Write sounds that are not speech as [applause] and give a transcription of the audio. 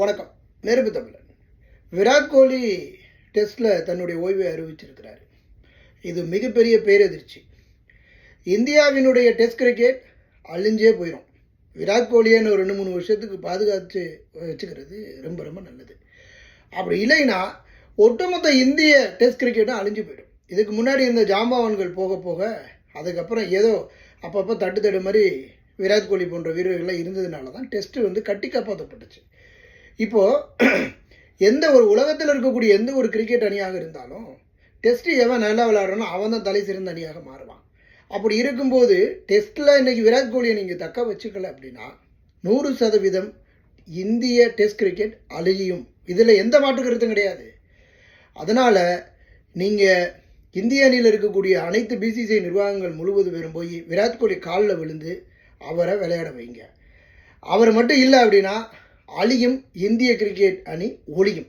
வணக்கம். நெருப்பு தமிழன். விராட் கோலி டெஸ்ட்டில் தன்னுடைய ஓய்வை அறிவிச்சிருக்கிறார். இது மிகப்பெரிய பேரதிர்ச்சி. இந்தியாவினுடைய டெஸ்ட் கிரிக்கெட் அழிஞ்சே போயிடும் விராட் கோலியன்னு ஒரு ரெண்டு மூணு வருஷத்துக்கு பாதுகாத்து வச்சுக்கிறது ரொம்ப ரொம்ப நல்லது. அப்படி இல்லைன்னா ஒட்டுமொத்த இந்திய டெஸ்ட் கிரிக்கெட்டும் அழிஞ்சு போயிடும். இதுக்கு முன்னாடி இருந்த ஜாம்பவான்கள் போக போக அதுக்கப்புறம் ஏதோ அப்பப்போ தட்டு தடு மாதிரி விராட் கோலி போன்ற வீரர்கள்லாம் இருந்ததுனால தான் டெஸ்ட்டு வந்து கட்டி காப்பாற்றப்பட்டுச்சு இப்போது [clears throat] எந்த ஒரு உலகத்தில் இருக்கக்கூடிய எந்த ஒரு கிரிக்கெட் அணியாக இருந்தாலும் டெஸ்ட்டு எவன் நல்லா விளையாடுறானோ அவன் தான் தலை சிறந்த அணியாக மாறுவான். அப்படி இருக்கும்போது டெஸ்ட்டில் இன்றைக்கி விராட் கோலியை நீங்கள் தக்க வச்சுக்கல அப்படின்னா நூறு சதவீதம் இந்திய டெஸ்ட் கிரிக்கெட் அழுகியும் இதில் எந்த மாற்று கருத்தும் கிடையாது. அதனால் நீங்கள் இந்திய அணியில் இருக்கக்கூடிய அனைத்து பிசிசிஐ நிர்வாகங்கள் முழுவதும் வெறும் போய் விராட் கோலி காலில் விழுந்து அவரை விளையாட வைங்க. அவர் மட்டும் இல்லை அப்படின்னா அழியும் இந்திய கிரிக்கெட் அணி ஒளியும்